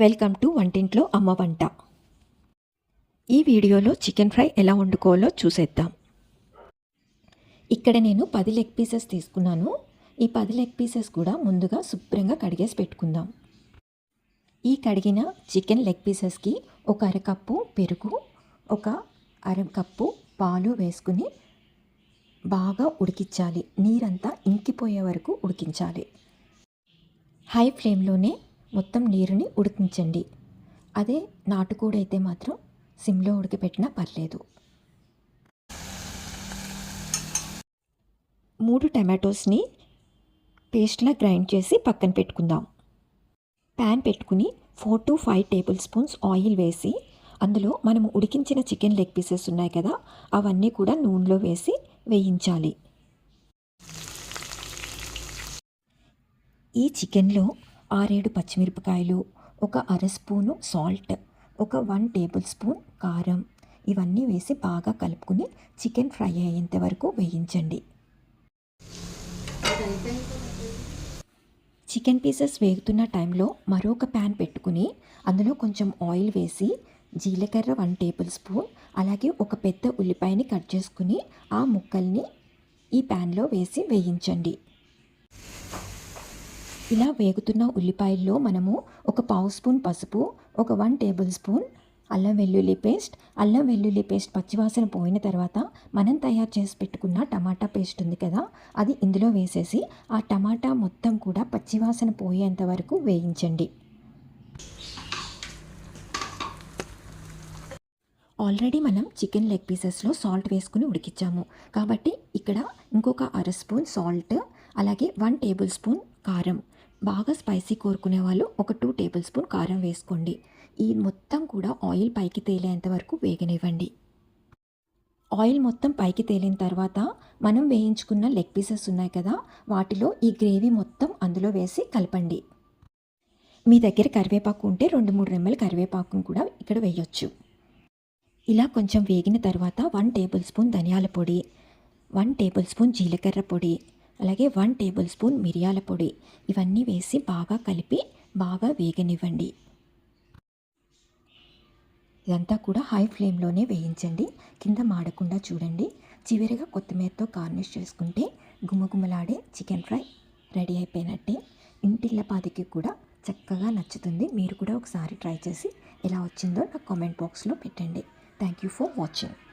Welcome to వంటింట్లో అమ్మ వంట. ఈ వీడియోలో చికెన్ ఫ్రై ఎలా వండుకోవాలో చూసేద్దాం. ఇక్కడ నేను పది లెగ్ పీసెస్ తీసుకున్నాను. ఈ పది లెగ్ పీసెస్ కూడా ముందుగా శుభ్రంగా కడిగేసి పెట్టుకుందాం. ఈ కడిగిన చికెన్ లెగ్ పీసెస్కి ఒక అరకప్పు పెరుగు ఒక అరకప్పు పాలు వేసుకుని బాగా ఉడికించాలి. నీరంతా ఇంకిపోయే వరకు ఉడికించాలి. హై ఫ్లేమ్లోనే మొత్తం నీరుని ఉడికించండి. అదే నాటుకోడి అయితే మాత్రం సిమ్లో ఉడికిపెట్టినా పర్లేదు. మూడు టమాటోస్ని పేస్ట్లా గ్రైండ్ చేసి పక్కన పెట్టుకుందాం. ప్యాన్ పెట్టుకుని four to five tablespoons oil వేసి అందులో మనం ఉడికించిన చికెన్ లెగ్ పీసెస్ ఉన్నాయి కదా అవన్నీ కూడా నూనెలో వేసి వేయించాలి. ఈ చికెన్లో ఆరేడు పచ్చిమిరపకాయలు ఒక అర స్పూను సాల్ట్ ఒక వన్ టేబుల్ స్పూన్ కారం. ఇవన్నీ వేసి బాగా కలుపుకుని చికెన్ ఫ్రై అయ్యేంత వరకు వేయించండి. చికెన్ పీసెస్ వేగుతున్న టైంలో మరొక ప్యాన్ పెట్టుకుని అందులో కొంచెం ఆయిల్ వేసి జీలకర్ర వన్ టేబుల్ స్పూన్ అలాగే ఒక పెద్ద ఉల్లిపాయని కట్ చేసుకుని ఆ ముక్కల్ని ఈ ప్యాన్లో వేసి వేయించండి. ఇలా వేగుతున్న ఉల్లిపాయల్లో మనము ఒక పావు స్పూన్ పసుపు ఒక వన్ టేబుల్ స్పూన్ అల్లం వెల్లుల్లి పేస్ట్. అల్లం వెల్లుల్లి పేస్ట్ పచ్చివాసన పోయిన తర్వాత మనం తయారు చేసి పెట్టుకున్న టమాటా పేస్ట్ ఉంది కదా అది ఇందులో వేసేసి ఆ టమాటా మొత్తం కూడా పచ్చివాసన పోయేంత వరకు వేయించండి. ఆల్రెడీ మనం చికెన్ లెగ్ పీసెస్లో సాల్ట్ వేసుకుని ఉడికించాము. కాబట్టి ఇక్కడ ఇంకొక అర స్పూన్ సాల్ట్ అలాగే వన్ టేబుల్ స్పూన్ కారం. బాగా స్పైసీ కోరుకునే వాళ్ళు ఒక టూ టేబుల్ స్పూన్ కారం వేసుకోండి. ఈ మొత్తం కూడా ఆయిల్ పైకి తేలేంత వరకు వేగనివ్వండి. ఆయిల్ మొత్తం పైకి తేలిన తర్వాత మనం వేయించుకున్న లెగ్ పీసెస్ ఉన్నాయి కదా వాటిలో ఈ గ్రేవీ మొత్తం అందులో వేసి కలపండి. మీ దగ్గర కరివేపాకు ఉంటే రెండు మూడు రెమ్మల కరివేపాకును కూడా ఇక్కడ వేయొచ్చు. ఇలా కొంచెం వేగిన తర్వాత వన్ టేబుల్ స్పూన్ ధనియాల పొడి వన్ టేబుల్ స్పూన్ జీలకర్ర పొడి అలాగే వన్ టేబుల్ స్పూన్ మిరియాల పొడి. ఇవన్నీ వేసి బాగా కలిపి బాగా వేగనివ్వండి. ఇదంతా కూడా హై ఫ్లేమ్లోనే వేయించండి. కింద మాడకుండా చూడండి. చివరిగా కొత్తిమీరతో గార్నిష్ చేసుకుంటే గుమగుమలాడే చికెన్ ఫ్రై రెడీ అయిపోయినట్టే. ఇంటిల్లపాదికి కూడా చక్కగా నచ్చుతుంది. మీరు కూడా ఒకసారి ట్రై చేసి ఎలా వచ్చిందో నాకు కామెంట్ బాక్స్లో పెట్టండి. Thank you for watching.